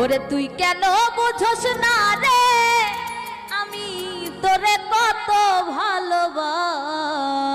ওরে তুই কেন বুঝোস না রে? আমি তোরে কত ভালোবাস।